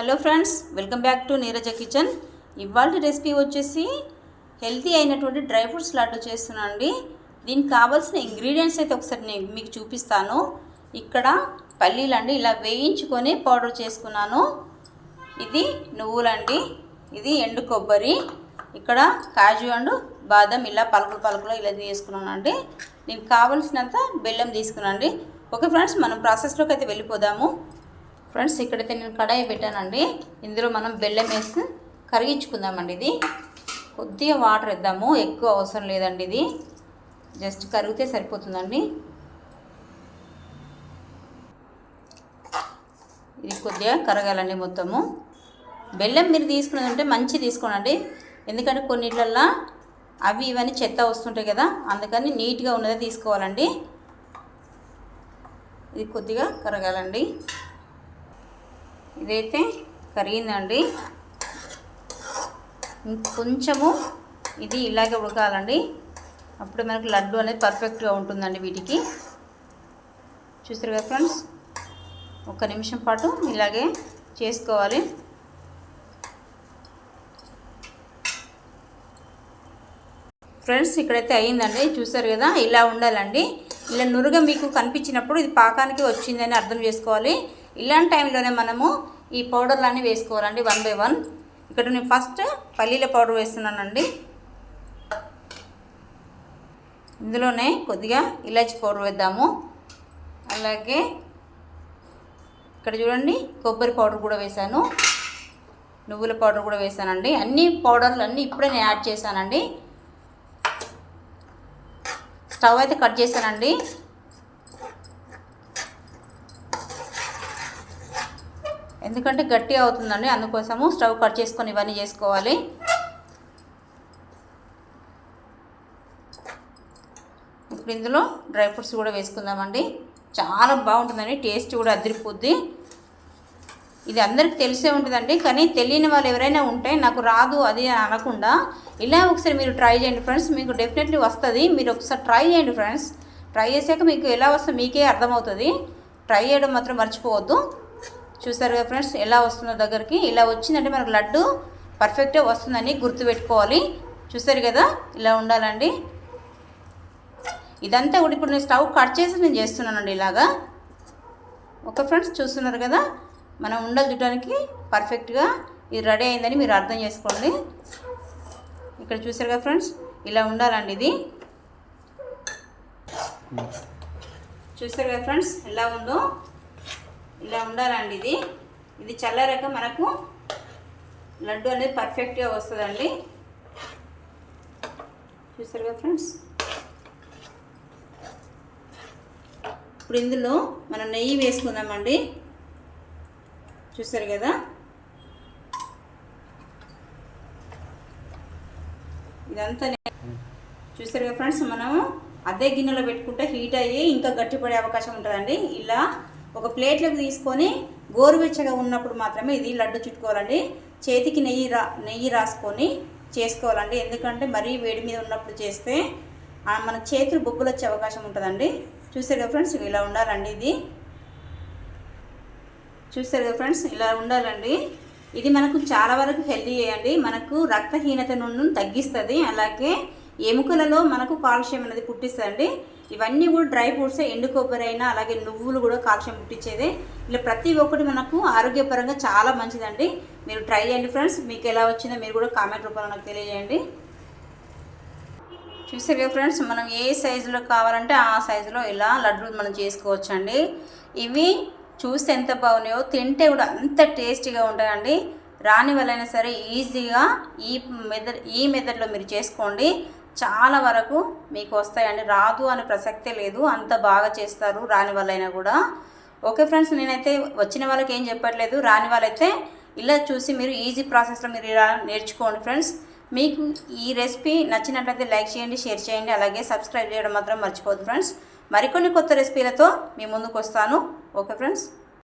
Hello friends welcome back to Neeraja kitchen ఇవాళ recipe వచ్చేసి healthy అయినటువంటి డ్రై ఫ్రూట్స్ లడ్డు చేస్తున్నాను అండి. దీనికి కావాల్సిన ఇంగ్రీడియంట్స్ అయితే ఒకసారి నేను మీకు చూపిస్తాను. ఇక్కడ పల్లీలు అండి ఇలా వేయించుకొని పౌడర్ చేసుకున్నాను. ఇది నువ్వులండి ఇది ఎండు కొబ్బరి ఇక్కడ కాజు అండ్ బాదం ఇలా పలుకులు పలుకులు ఇలా తీసుకున్నాను అండి. దీనికి కావలసినంత బెల్లం తీసుకున్నాండి ఓకే ఫ్రెండ్స్ మనం ప్రాసెస్లోకి అయితే వెళ్ళిపోదాము. ఫ్రెండ్స్ ఇక్కడైతే నేను కడాయి పెట్టానండి. ఇందులో మనం బెల్లం వేసి కరిగించుకుందామండి ఇది. కొద్దిగా వాటర్ ఇద్దాము ఎక్కువ అవసరం లేదండి ఇది. జస్ట్ కరిగితే సరిపోతుందండి. ఇది కొద్దిగా కరగాలండి మొత్తము. బెల్లం మీరు తీసుకున్నది ఉంటే మంచి తీసుకోనండి. ఎందుకంటే కొన్నిట్లల్లో అవి ఇవన్నీ చెత్త వస్తుంటాయి కదా అందుకని నీట్గా ఉన్నదే తీసుకోవాలండి. ఇది కొద్దిగా కరగాలండి. ఇదైతే కరిగిందండి. కొంచెము ఇది ఇలాగే ఉడకాలండి. అప్పుడు మనకు లడ్డు అనేది పర్ఫెక్ట్గా ఉంటుందండి వీటికి. చూసారు కదా ఫ్రెండ్స్? ఒక నిమిషం పాటు ఇలాగే చేసుకోవాలి. ఫ్రెండ్స్ ఇక్కడైతే అయ్యిందండి. చూసారు కదా? ఇలా ఉండాలండి. ఇలా నురుగ మీకు కనిపించినప్పుడు ఇది పాకానికి వచ్చిందని అర్థం చేసుకోవాలి. ఇలాంటి టైంలోనే మనము ఈ పౌడర్లన్నీ వేసుకోవాలండి వన్ బై వన్. ఇక్కడ నేను ఫస్ట్ పల్లీల పౌడర్ వేస్తున్నానండి. ఇందులోనే కొద్దిగా ఇలాచి పౌడర్ వేద్దాము. అలాగే ఇక్కడ చూడండి కొబ్బరి పౌడర్ కూడా వేశాను. నువ్వుల పౌడర్ కూడా వేశానండి. అన్ని పౌడర్లు అన్నీ ఇప్పుడే నేను యాడ్ చేశానండి. స్టవ్ అయితే కట్ చేశానండి. ఎందుకంటే గట్టి అవుతుందండి అందుకోసము స్టవ్ కట్ చేసుకొని ఇవన్నీ చేసుకోవాలి. ఇప్పుడు ఇందులో డ్రై ఫ్రూట్స్ కూడా వేసుకుందామండి. చాలా బాగుంటుందండి టేస్ట్ కూడా అదిరిపోద్ది. ఇది అందరికి తెలిసే ఉంటుందండి కానీ తెలియని వాళ్ళు ఎవరైనా ఉంటే నాకు రాదు అది అని అనకుండా ఇలా ఒకసారి మీరు ట్రై చేయండి ఫ్రెండ్స్ మీకు డెఫినెట్లీ వస్తుంది. మీరు ఒకసారి ట్రై చేయండి ఫ్రెండ్స్. ట్రై చేసాక మీకు ఎలా వస్తుందో మీకే అర్థమవుతుంది. ట్రై చేయడం మాత్రం మర్చిపోవద్దు. చూసారు కదా ఫ్రెండ్స్ ఎలా వస్తుందో దగ్గరికి. ఇలా వచ్చిందంటే మనకు లడ్డు పర్ఫెక్ట్గా వస్తుందని గుర్తుపెట్టుకోవాలి చూసారు కదా ఇలా ఉండాలండి. ఇదంతా కూడా ఇప్పుడు నేను స్టవ్ కట్ చేసి నేను చేస్తున్నానండి ఇలాగా. ఓకే ఫ్రెండ్స్ చూస్తున్నారు కదా మనం ఉండలు చూడడానికి పర్ఫెక్ట్గా ఇది రెడీ అయిందని మీరు అర్థం చేసుకోండి. ఇక్కడ చూసారు కదా ఫ్రెండ్స్ ఇలా ఉండాలండి ఇది. చూసారు కదా ఫ్రెండ్స్ ఎలా ఉందో. ఇలా ఉండాలండి ఇది. ఇది చల్లారాక మనకు లడ్డు అనేది పర్ఫెక్ట్గా వస్తుందండి. చూసారు కదా ఫ్రెండ్స్? ఇప్పుడు ఇందులో మనం నెయ్యి వేసుకుందామండి. చూసారు కదా? ఇదంతా చూసారు కదా ఫ్రెండ్స్? మనం అదే గిన్నెలో పెట్టుకుంటే హీట్ అయ్యి ఇంకా గట్టిపడే అవకాశం ఉంటుందండి. ఇలా ఒక ప్లేట్లోకి తీసుకొని గోరువెచ్చగా ఉన్నప్పుడు మాత్రమే ఇది లడ్డు చుట్టుకోవాలండి. చేతికి నెయ్యి రా నెయ్యి రాసుకొని చేసుకోవాలండి. ఎందుకంటే మరీ వేడి మీద ఉన్నప్పుడు చేస్తే మన చేతులు బొబ్బులు వచ్చే అవకాశం ఉంటుందండి. చూసారు కదా ఫ్రెండ్స్ ఇలా ఉండాలండి ఇది. చూసారు కదా ఫ్రెండ్స్ ఇలా ఉండాలండి. ఇది మనకు చాలా వరకు హెల్తీ చేయండి మనకు రక్తహీనత నుండి తగ్గిస్తుంది. అలాగే ఎముకలలో మనకు కాల్షియం అనేది పుట్టిస్తుంది ఇవన్నీ కూడా డ్రై ఫ్రూట్స్ ఎండు కొబ్బరి అయినా అలాగే నువ్వులు కూడా కాల్షియం పుట్టించేదే ఇలా ప్రతి ఒక్కటి మనకు ఆరోగ్యపరంగా చాలా మంచిదండి. మీరు ట్రై చేయండి ఫ్రెండ్స్. మీకు ఎలా వచ్చిందో మీరు కూడా కామెంట్ రూపంలో నాకు తెలియజేయండి. చూసారు కదా ఫ్రెండ్స్ మనం ఏ సైజులో కావాలంటే ఆ సైజులో ఇలా లడ్డూలు మనం చేసుకోవచ్చండి. ఇవి చూస్తే ఎంత బాగున్నాయో తింటే కూడా అంత టేస్టీగా ఉంటాయండి. రాని వాళ్ళైనా సరే ఈజీగా ఈ మెదడ్ ఈ మెథడ్లో మీరు చేసుకోండి. చాలా వరకు మీకు వస్తాయండి. రాదు అనే ప్రసక్తే లేదు. అంత బాగా చేస్తారు రాని వాళ్ళైనా కూడా. ఓకే ఫ్రెండ్స్ నేనైతే వచ్చిన వాళ్ళకి ఏం చెప్పట్లేదు. రాని వాళ్ళైతే ఇలా చూసి మీరు ఈజీ ప్రాసెస్లో మీరు ఇలా నేర్చుకోండి ఫ్రెండ్స్. మీకు ఈ రెసిపీ నచ్చినట్లయితే లైక్ చేయండి షేర్ చేయండి అలాగే సబ్స్క్రైబ్ చేయడం మాత్రం మర్చిపోదు ఫ్రెండ్స్. మరికొన్ని కొత్త రెసిపీలతో మీ ముందుకు వస్తాను. Okay friends.